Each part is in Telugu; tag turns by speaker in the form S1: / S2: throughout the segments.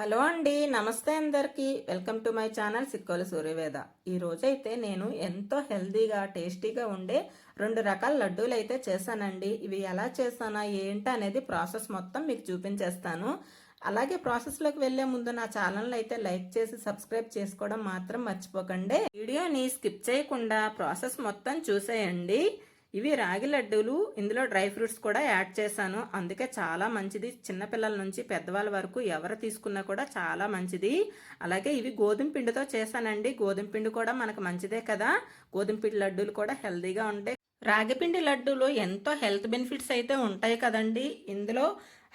S1: హలో అండి నమస్తే అందరికీ. Welcome to my channel Sikkolu Suryaveda. ఈ రోజైతే నేను ఎంతో హెల్దీగా టేస్టీగా ఉండే రెండు రకాల లడ్డూలు అయితే చేశానండి. ఇవి ఎలా చేశానా ఏంటి అనేది ప్రాసెస్ మొత్తం మీకు చూపించేస్తాను. అలాగే ప్రాసెస్లోకి వెళ్ళే ముందు నా ఛానల్ అయితే లైక్ చేసి సబ్స్క్రైబ్ చేసుకోవడం మాత్రం మర్చిపోకండి. వీడియోని స్కిప్ చేయకుండా ప్రాసెస్ మొత్తం చూసేయండి. ఇవి రాగి లడ్డూలు ఇందులో డ్రై ఫ్రూట్స్ కూడా యాడ్ చేశాను. అందుకే చాలా మంచిది. చిన్నపిల్లల నుంచి పెద్దవాళ్ళ వరకు ఎవరు తీసుకున్నా కూడా చాలా మంచిది. అలాగే ఇవి గోధుమ పిండితో చేశానండి. గోధుమ పిండి కూడా మనకు మంచిదే కదా. గోధుమ పిండి లడ్డూలు కూడా హెల్తీగా ఉంటాయి. రాగిపిండి లడ్డూలు ఎంతో హెల్త్ బెనిఫిట్స్ అయితే ఉంటాయి కదండి. ఇందులో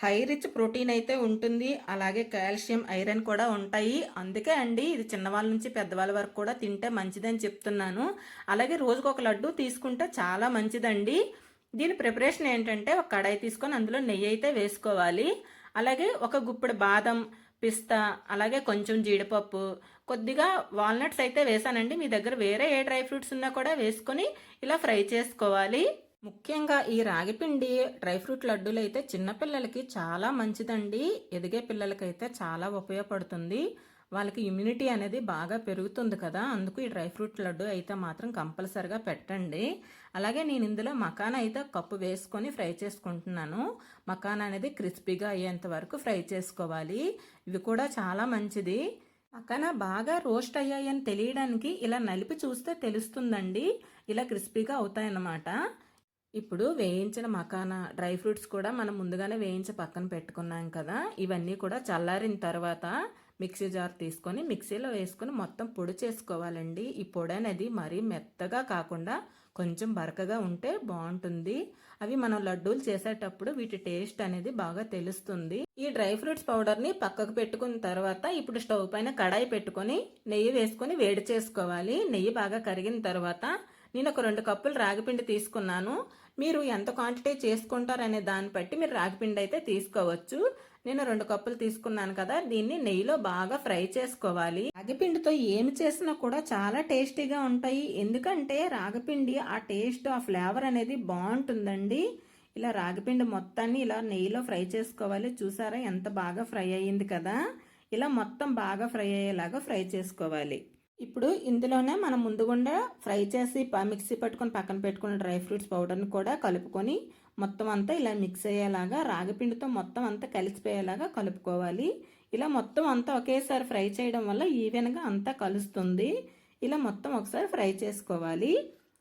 S1: హై రిచ్ ప్రోటీన్ అయితే ఉంటుంది. అలాగే కాల్షియం ఐరన్ కూడా ఉంటాయి. అందుకే అండి ఇది చిన్నవాళ్ళ నుంచి పెద్దవాళ్ళ వరకు కూడా తింటే మంచిదని చెప్తున్నాను. అలాగే రోజుకు ఒక లడ్డు తీసుకుంటే చాలా మంచిదండి. దీని ప్రిపరేషన్ ఏంటంటే ఒక కడాయి తీసుకొని అందులో నెయ్యి అయితే వేసుకోవాలి. అలాగే ఒక గుప్పుడు బాదం పిస్తా అలాగే కొంచెం జీడిపప్పు కొద్దిగా వాల్నట్స్ అయితే వేసానండి. మీ దగ్గర వేరే ఏ డ్రై ఫ్రూట్స్ ఉన్నా కూడా వేసుకొని ఇలా ఫ్రై చేసుకోవాలి. ముఖ్యంగా ఈ రాగిపిండి డ్రై ఫ్రూట్ లడ్డూలు అయితే చిన్నపిల్లలకి చాలా మంచిదండి. ఎదిగే పిల్లలకైతే చాలా ఉపయోగపడుతుంది. వాళ్ళకి ఇమ్యూనిటీ అనేది బాగా పెరుగుతుంది కదా. అందుకు ఈ డ్రై ఫ్రూట్ లడ్డు అయితే మాత్రం కంపల్సరిగా పెట్టండి. అలాగే నేను ఇందులో మకాన్ అయితే కప్పు వేసుకొని ఫ్రై చేసుకుంటున్నాను. మకాన్ అనేది క్రిస్పీగా అయ్యేంత వరకు ఫ్రై చేసుకోవాలి. ఇవి కూడా చాలా మంచిది. మకానా బాగా రోస్ట్ అయ్యాయని తెలియడానికి ఇలా నలిపి చూస్తే తెలుస్తుందండి. ఇలా క్రిస్పీగా అవుతాయన్నమాట. ఇప్పుడు వేయించిన మకానా డ్రై ఫ్రూట్స్ కూడా మనం ముందుగానే వేయించి పక్కన పెట్టుకున్నాం కదా. ఇవన్నీ కూడా చల్లారిన తర్వాత మిక్సీ జార్ తీసుకొని మిక్సీలో వేసుకొని మొత్తం పొడి చేసుకోవాలండి. ఈ పొడి అనేది మరీ మెత్తగా కాకుండా కొంచెం బరకగా ఉంటే బాగుంటుంది. అవి మనం లడ్డూలు చేసేటప్పుడు వీటి టేస్ట్ అనేది బాగా తెలుస్తుంది. ఈ డ్రై ఫ్రూట్స్ పౌడర్ని పక్కకు పెట్టుకున్న తర్వాత ఇప్పుడు స్టవ్ పైన కడాయి పెట్టుకొని నెయ్యి వేసుకొని వేడి చేసుకోవాలి. నెయ్యి బాగా కరిగిన తర్వాత నేను ఒక రెండు కప్పులు రాగిపిండి తీసుకున్నాను. మీరు ఎంత క్వాంటిటీ చేసుకుంటారనే దాన్ని బట్టి మీరు రాగిపిండి అయితే తీసుకోవచ్చు. నేను రెండు కప్పులు తీసుకున్నాను కదా దీన్ని నెయ్యిలో బాగా ఫ్రై చేసుకోవాలి. రాగిపిండితో ఏమి చేసినా కూడా చాలా టేస్టీగా ఉంటాయి. ఎందుకంటే రాగిపిండి ఆ టేస్ట్ ఆ ఫ్లేవర్ అనేది బాగుంటుందండి. ఇలా రాగిపిండి మొత్తాన్ని ఇలా నెయ్యిలో ఫ్రై చేసుకోవాలి. చూసారా ఎంత బాగా ఫ్రై అయ్యింది కదా? ఇలా మొత్తం బాగా ఫ్రై అయ్యేలాగా ఫ్రై చేసుకోవాలి. ఇప్పుడు ఇందులోనే మనం ముందుగుండా ఫ్రై చేసి మిక్సీ పట్టుకొని పక్కన పెట్టుకున్న డ్రై ఫ్రూట్స్ పౌడర్ని కూడా కలుపుకొని మొత్తం అంతా ఇలా మిక్స్ అయ్యేలాగా రాగిపిండితో మొత్తం అంతా కలిసిపోయేలాగా కలుపుకోవాలి. ఇలా మొత్తం అంతా ఒకేసారి ఫ్రై చేయడం వల్ల ఈవెన్గా అంతా కలుస్తుంది. ఇలా మొత్తం ఒకసారి ఫ్రై చేసుకోవాలి.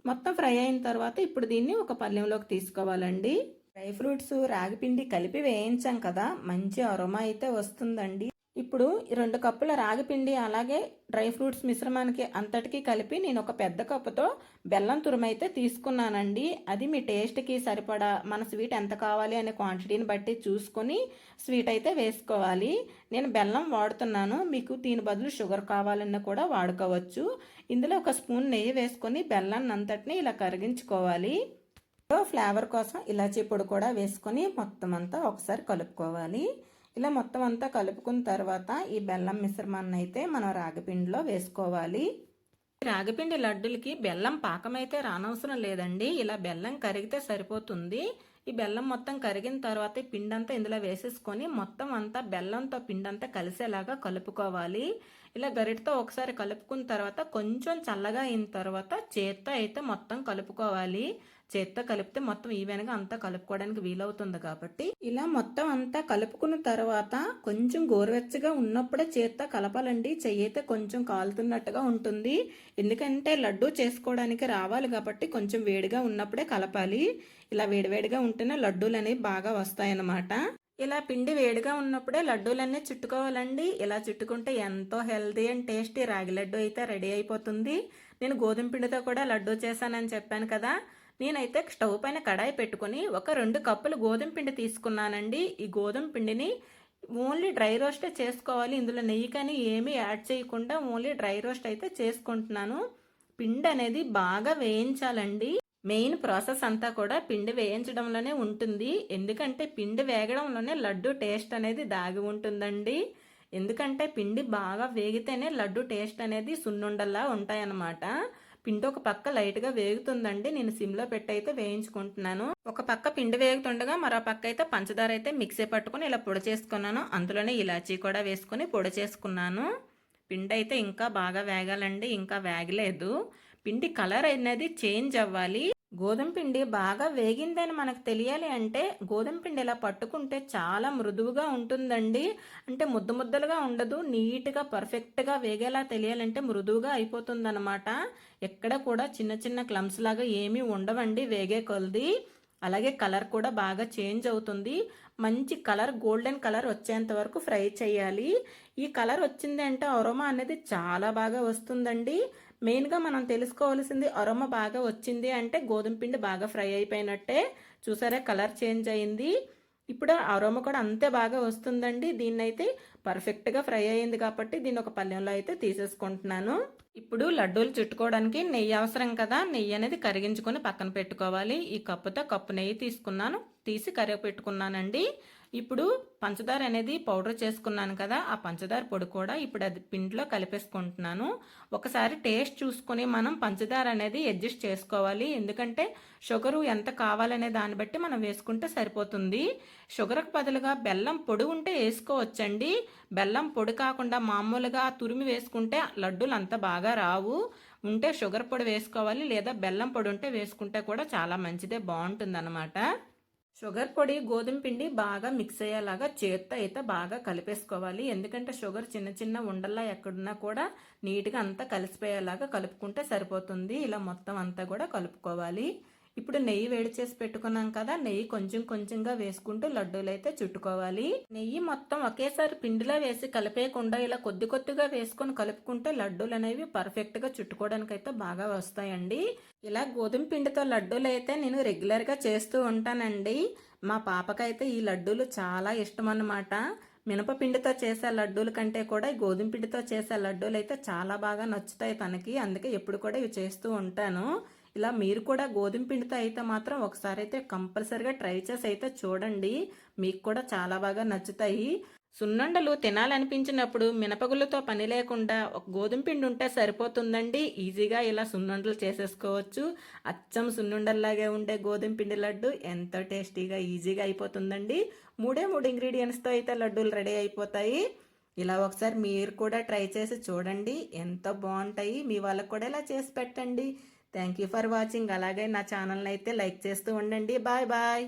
S1: మొత్తం ఫ్రై అయిన తర్వాత ఇప్పుడు దీన్ని ఒక పళ్ళెంలోకి తీసుకోవాలండి. డ్రై ఫ్రూట్స్ రాగిపిండి కలిపి వేయించాం కదా మంచి అరోమా అయితే వస్తుందండి. ఇప్పుడు రెండు కప్పుల రాగిపిండి అలాగే డ్రై ఫ్రూట్స్ మిశ్రమానికి అంతటికి కలిపి నేను ఒక పెద్ద కప్పుతో బెల్లం తురుమైతే తీసుకున్నానండి. అది మీ టేస్ట్కి సరిపడా మన స్వీట్ ఎంత కావాలి అనే క్వాంటిటీని బట్టి చూసుకొని స్వీట్ అయితే వేసుకోవాలి. నేను బెల్లం వాడుతున్నాను మీకు దీని బదులు షుగర్ కావాలన్నా కూడా వాడుకోవచ్చు. ఇందులో ఒక స్పూన్ నెయ్యి వేసుకొని బెల్లాన్ని అంతటిని ఇలా కరిగించుకోవాలి. ఫ్లేవర్ కోసం ఇలాచీ పొడి కూడా వేసుకొని మొత్తం అంతా ఒకసారి కలుపుకోవాలి. ఇలా మొత్తం అంతా కలుపుకున్న తర్వాత ఈ బెల్లం మిశ్రమాన్ని అయితే మనం రాగిపిండిలో వేసుకోవాలి. రాగిపిండి లడ్డులకి బెల్లం పాకం అయితే రానవసరం లేదండి. ఇలా బెల్లం కరిగితే సరిపోతుంది. ఈ బెల్లం మొత్తం కరిగిన తర్వాత పిండంతా ఇందులో వేసేసుకొని మొత్తం అంతా బెల్లంతో పిండంతా కలిసేలాగా కలుపుకోవాలి. ఇలా గరిటతో ఒకసారి కలుపుకున్న తర్వాత కొంచెం చల్లగా అయిన తర్వాత చేత్తో అయితే మొత్తం కలుపుకోవాలి. చేత్తో కలిపితే మొత్తం ఈవెన్గా అంతా కలుపుకోవడానికి వీలవుతుంది కాబట్టి ఇలా మొత్తం అంతా కలుపుకున్న తర్వాత కొంచెం గోరువెచ్చగా ఉన్నప్పుడే చేత్తో కలపాలండి. చెయ్యి అయితే కొంచెం కాలుతున్నట్టుగా ఉంటుంది. ఎందుకంటే లడ్డు చేసుకోవడానికి రావాలి కాబట్టి కొంచెం వేడిగా ఉన్నప్పుడే కలపాలి. ఇలా వేడివేడిగా ఉంటేనే లడ్డూలు అనేవి బాగా వస్తాయన్నమాట. ఇలా పిండి వేడిగా ఉన్నప్పుడే లడ్డూలన్నీ చుట్టుకోవాలండి. ఇలా చుట్టుకుంటే ఎంతో హెల్తీ అండ్ టేస్టీ రాగి లడ్డు అయితే రెడీ అయిపోతుంది. నేను గోధుమ పిండితో కూడా లడ్డూ చేశానని చెప్పాను కదా. నేనైతే స్టవ్ పైన కడాయి పెట్టుకుని ఒక రెండు కప్పులు గోధుమ పిండి తీసుకున్నానండి. ఈ గోధుమ పిండిని ఓన్లీ డ్రై రోస్టే చేసుకోవాలి. ఇందులో నెయ్యి కానీ ఏమీ యాడ్ చేయకుండా ఓన్లీ డ్రై రోస్ట్ అయితే చేసుకుంటున్నాను. పిండి అనేది బాగా వేయించాలండి. మెయిన్ ప్రాసెస్ అంతా కూడా పిండి వేయించడంలోనే ఉంటుంది. ఎందుకంటే పిండి వేగడంలోనే లడ్డు టేస్ట్ అనేది దాగి ఉంటుందండి. ఎందుకంటే పిండి బాగా వేగితేనే లడ్డు టేస్ట్ అనేది సున్నుండల్లా ఉంటాయన్నమాట. పిండి ఒక పక్క లైట్గా వేగుతుందండి. నేను సిమ్లో పెట్టి అయితే వేయించుకుంటున్నాను. ఒక పక్క పిండి వేగుతుండగా మరో పక్క అయితే పంచదార అయితే మిక్సీ పట్టుకుని ఇలా పొడి చేసుకున్నాను. అందులోనే ఇలాచీ కూడా వేసుకొని పొడి చేసుకున్నాను. పిండి అయితే ఇంకా బాగా వేగాలండి. ఇంకా వేగలేదు. పిండి కలర్ అనేది చేంజ్ అవ్వాలి. గోధుమ పిండి బాగా వేగిందని మనకు తెలియాలి అంటే గోధుమ పిండి ఇలా పట్టుకుంటే చాలా మృదువుగా ఉంటుందండి. అంటే ముద్ద ముద్దలుగా ఉండదు. నీట్గా పర్ఫెక్ట్గా వేగేలా తెలియాలంటే మృదువుగా అయిపోతుందన్నమాట. ఎక్కడ కూడా చిన్న చిన్న క్లమ్స్ లాగా ఏమీ ఉండవండి వేగే కొలది. అలాగే కలర్ కూడా బాగా చేంజ్ అవుతుంది. మంచి కలర్ గోల్డెన్ కలర్ వచ్చేంత వరకు ఫ్రై చేయాలి. ఈ కలర్ వచ్చింది అంటే అరోమా అనేది చాలా బాగా వస్తుందండి. మెయిన్గా మనం తెలుసుకోవాల్సింది అరోమ బాగా వచ్చింది అంటే గోధుమ పిండి బాగా ఫ్రై అయిపోయినట్టే. చూసారా? కలర్ చేంజ్ అయింది. ఇప్పుడు అరోమ కూడా అంతే బాగా వస్తుందండి. దీన్ని అయితే పర్ఫెక్ట్గా ఫ్రై అయింది కాబట్టి దీన్ని ఒక పల్లెంలో అయితే తీసేసుకుంటున్నాను. ఇప్పుడు లడ్డూలు చుట్టుకోవడానికి నెయ్యి అవసరం కదా? నెయ్యి అనేది కరిగించుకొని పక్కన పెట్టుకోవాలి. ఈ కప్పుతో కప్పు నెయ్యి తీసుకున్నాను. తీసి కరిగి పెట్టుకున్నానండి. ఇప్పుడు పంచదార అనేది పౌడర్ చేసుకున్నాను కదా ఆ పంచదార పొడి కూడా ఇప్పుడు అది పిండిలో కలిపేసుకుంటున్నాను. ఒకసారి టేస్ట్ చూసుకొని మనం పంచదార అనేది అడ్జస్ట్ చేసుకోవాలి. ఎందుకంటే షుగరు ఎంత కావాలనే దాన్ని బట్టి మనం వేసుకుంటే సరిపోతుంది. షుగర్కి బదులుగా బెల్లం పొడి ఉంటే వేసుకోవచ్చండి. బెల్లం పొడి కాకుండా మామూలుగా తురిమి వేసుకుంటే లడ్డూలు అంత బాగా రావు. ఉంటే షుగర్ పొడి వేసుకోవాలి లేదా బెల్లం పొడి ఉంటే వేసుకుంటే కూడా చాలా మంచిదే బాగుంటుంది షుగర్ పొడి గోధుమ పిండి బాగా మిక్స్ అయ్యేలాగా చేత్తో అయితే బాగా కలిపేసుకోవాలి. ఎందుకంటే షుగర్ చిన్న చిన్న ఉండల్లా ఎక్కడున్నా కూడా నీట్గా అంతా కలిసిపోయేలాగా కలుపుకుంటే సరిపోతుంది. ఇలా మొత్తం అంతా కూడా కలుపుకోవాలి. ఇప్పుడు నెయ్యి వేడి చేసి పెట్టుకున్నాం కదా నెయ్యి కొంచెం కొంచెంగా వేసుకుంటూ లడ్డూలు అయితే చుట్టుకోవాలి. నెయ్యి మొత్తం ఒకేసారి పిండిలో వేసి కలిపేయకుండా ఇలా కొద్ది కొద్దిగా వేసుకొని కలుపుకుంటే లడ్డూలు అనేవి పర్ఫెక్ట్గా చుట్టుకోవడానికి అయితే బాగా వస్తాయండి. ఇలా గోధుమ పిండితో లడ్డూలు అయితే నేను రెగ్యులర్గా చేస్తూ ఉంటానండి. మా పాపకైతే ఈ లడ్డూలు చాలా ఇష్టం అన్నమాట. మినపపిండితో చేసే లడ్డూల కంటే కూడా ఈ గోధుమ పిండితో చేసే లడ్డూలు అయితే చాలా బాగా నచ్చుతాయి తనకి. అందుకే ఎప్పుడు కూడా ఇవి చేస్తూ ఉంటాను. ఇలా మీరు కూడా గోధుమ పిండితో అయితే మాత్రం ఒకసారి అయితే కంపల్సరిగా ట్రై చేసి అయితే చూడండి. మీకు కూడా చాలా బాగా నచ్చుతాయి. సున్నుండలు తినాలనిపించినప్పుడు మినపగుళ్ళతో పని లేకుండా ఒక గోధుమ పిండి ఉంటే సరిపోతుందండి. ఈజీగా ఇలా సున్నుండలు చేసేసుకోవచ్చు. అచ్చం సున్నుండల్లాగే ఉండే గోధుమ పిండి లడ్డు ఎంతో టేస్టీగా ఈజీగా అయిపోతుందండి. మూడే మూడు ఇంగ్రీడియంట్స్తో అయితే లడ్డూలు రెడీ అయిపోతాయి. ఇలా ఒకసారి మీరు కూడా ట్రై చేసి చూడండి. ఎంతో బాగుంటాయి. మీ వాళ్ళకు కూడా ఇలా చేసి పెట్టండి. థ్యాంక్ యూ ఫర్ వాచింగ్ అలాగే నా ఛానల్ని అయితే లైక్ చేస్తూ ఉండండి. Bye bye